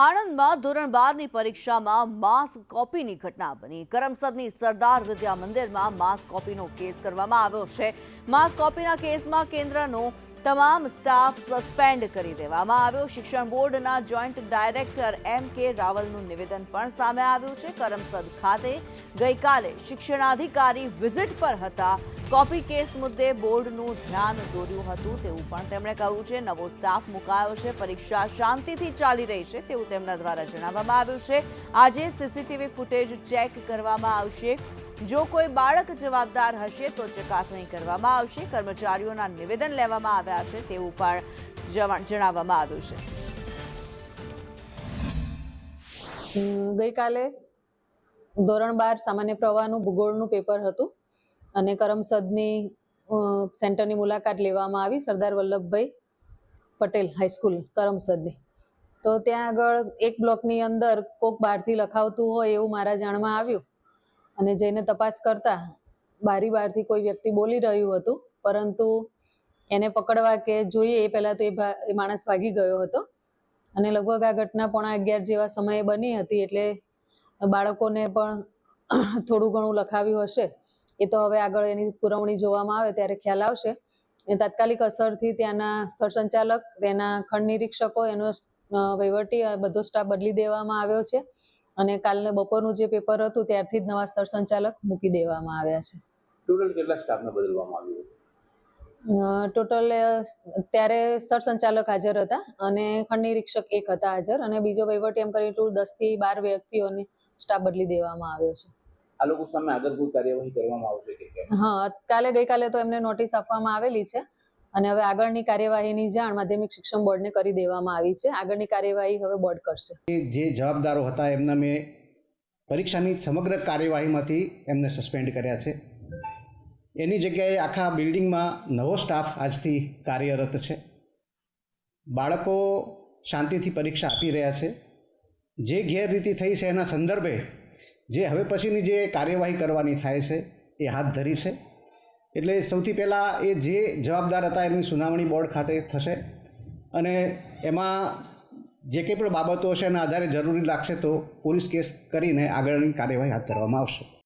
આણંદમાં ધોરણ બારની પરીક્ષામાં માસ કોપીની ઘટના બની. કરમસદની સરદાર વિદ્યા મંદિરમાં માસ કોપીનો કેસ કરવામાં આવ્યો છે. માસ કોપીના કેસમાં કેન્દ્રનો તમામ સ્ટાફ સસ્પેન્ડ કરી દેવામાં આવ્યો. શિક્ષણ બોર્ડના જોઈન્ટ ડાયરેક્ટર એમ કે રાવલનું નિવેદન પણ સામે આવ્યું છે. કરમસદ ખાતે ગઈકાલે શિક્ષણાધિકારી વિઝિટ પર હતા. કોપી કેસ મુદ્દે બોર્ડનું ધ્યાન દોર્યું હતું તેવું પણ તેમણે કહ્યું છે. નવો સ્ટાફ મુકાયો છે. પરીક્ષા શાંતિથી ચાલી રહી છે તેવું તેમના દ્વારા જણાવવામાં આવ્યું છે. આજે સીસીટીવી ફૂટેજ ચેક કરવામાં આવશે. જો કોઈ બાળક જવાબદાર હશે તો ચકાસણી કરવામાં આવશે. કર્મચારીઓના નિવેદન લેવામાં આવ્યા છે તેવું પણ જણાવવામાં આવ્યું છે. ગઈકાલે ધોરણ બાર સામાન્ય પ્રવાહનું ભૂગોળનું પેપર હતું અને કરમસદની સેન્ટરની મુલાકાત લેવામાં આવી સરદાર વલ્લભભાઈ પટેલ હાઈસ્કૂલ કરમસદની. તો ત્યાં આગળ એક બ્લોકની અંદર કોક બહારથી લખાવતું હોય એવું મારા જાણમાં આવ્યું. અને જઈને તપાસ કરતા બારી બહારથી કોઈ વ્યક્તિ બોલી રહ્યું હતું, પરંતુ એને પકડવા કે જોઈએ એ પહેલાં તો એ માણસ ભાગી ગયો હતો. અને લગભગ આ ઘટના પોણા અગિયાર જેવા સમયે બની હતી એટલે બાળકોને પણ થોડું ઘણું લખાવ્યું હશે. એ તો હવે આગળ એની પુરવણી જોવામાં આવે ત્યારે ખ્યાલ આવશે. એ તાત્કાલિક અસરથી ત્યાંના સ્થળ સંચાલક, તેના ખંડ નિરીક્ષકો, એનો વહીવટી બધો સ્ટાફ બદલી દેવામાં આવ્યો છે. અને કાલને બપોરનું જે પેપર હતું ત્યારથી જ નવા સ્થળ સંચાલક મૂકી દેવામાં આવ્યા છે. ટોટલ કેટલા સ્ટાફને બદલવામાં આવ્યું ટોટલ ત્યારે સ્થળ સંચાલક હાજર હતા અને ખંડ નિરીક્ષક એક હતા હાજર અને બીજો વહીવટ એમ કરી ટોટલ દસથી બાર વ્યક્તિઓને સ્ટાફ બદલી દેવામાં આવ્યો છે. આ લોકો સામે આગળભૂત કાર્યવાહી કરવામાં આવશે કે હા કાલે ગઈકાલે તો એમને નોટિસ આપવામાં આવેલી છે. અને હવે આગળની કાર્યવાહીની જાણ માધ્યમિક શિક્ષણ બોર્ડને કરી દેવામાં આવી છે. આગળની કાર્યવાહી હવે બોર્ડ કરશે. જે જવાબદારો હતા એમના મેં પરીક્ષાની સમગ્ર કાર્યવાહીમાંથી એમને સસ્પેન્ડ કર્યા છે. એની જગ્યાએ આખા બિલ્ડિંગમાં નવો સ્ટાફ આજથી કાર્યરત છે. બાળકો શાંતિથી પરીક્ષા આપી રહ્યા છે. જે ગેરરીતિ થઈ છે એના સંદર્ભે જે હવે પછીની જે કાર્યવાહી કરવાની થાય છે એ હાથ ધરી છે. એટલે સૌથી પહેલાં એ જે જવાબદાર હતા એની સુનાવણી બોર્ડ ખાતે થશે. અને એમાં જે કંઈ પણ બાબતો હશે એના આધારે જરૂરી લાગશે તો પોલીસ કેસ કરીને આગળની કાર્યવાહી હાથ ધરવામાં આવશે.